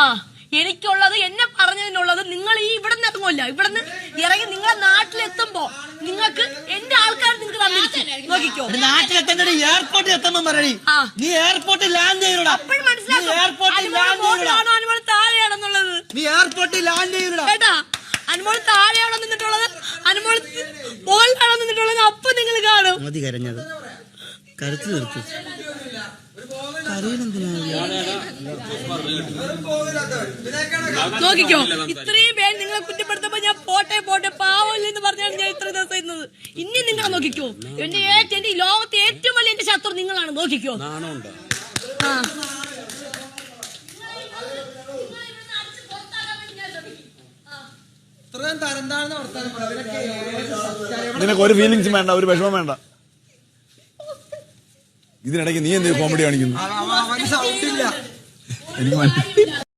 ആ എനിക്കുള്ളത് എന്നെ പറഞ്ഞതിനുള്ളത് നിങ്ങൾ ഈ ഇവിടെ നിന്ന് ഇറങ്ങില്ല ഇവിടെ നിന്ന് ഇറങ്ങി നിങ്ങളെ നാട്ടിലെത്തുമ്പോ നിങ്ങൾക്ക് എന്റെ ആൾക്കാർ നിങ്ങൾക്ക് തന്നിരിക്കും. നോക്കിക്കോ. ഒരു നാട്ടിലെത്തേണ്ട എയർപോർട്ടിൽ എത്തുമ്പോ പറയണി നീ എയർപോർട്ടിൽ ലാൻഡ് ചെയ്യൂടാ. അപ്പോഴും മനസ്സിലാക്കും. എയർപോർട്ടിൽ ലാൻഡ് ചെയ്യൂടാ. മുകളിലാണോ അനുമോൾ താഴെയാണെന്നുള്ളത്? നീ എയർപോർട്ടിൽ ലാൻഡ് ചെയ്യൂടാ. കേട്ടാ അനുമോൾ താഴെയാണോ നിന്നിട്ടുള്ളത്? അനുമോൾ മുകളിലാണോ നിന്നിട്ടുള്ളത്? അപ്പൊ നിങ്ങൾ കാണും. മതി കരഞ്ഞത്. കരച്ചു കരയിലെന്തിനാ നോക്കിക്കോ ഇത്രയും പേര് നിങ്ങളെ കുറ്റപ്പെടുത്തപ്പോ ഞാൻ പോട്ടെ പോട്ടെ പാവമില്ല എന്ന് പറഞ്ഞാണ് ഞാൻ ഇത്ര ദിവസം ഇരുന്നത്. ഇനി നിങ്ങൾ നോക്കിക്കോ എന്റെ ഏറ്റവും എന്റെ ലോകത്തെ ഏറ്റവും വലിയ എന്റെ ശത്രു നിങ്ങളാണ് നോക്കിക്കോ. ആ. നിനക്ക് ഒരു ഫീലിങ്സും വേണ്ട ഒരു വിഷമം വേണ്ട. ഇതിനിടയ്ക്ക് നീ എന്തെങ്കിലും കോമഡി കാണിക്കുന്നു? എനിക്ക് മനസ്സിലായി.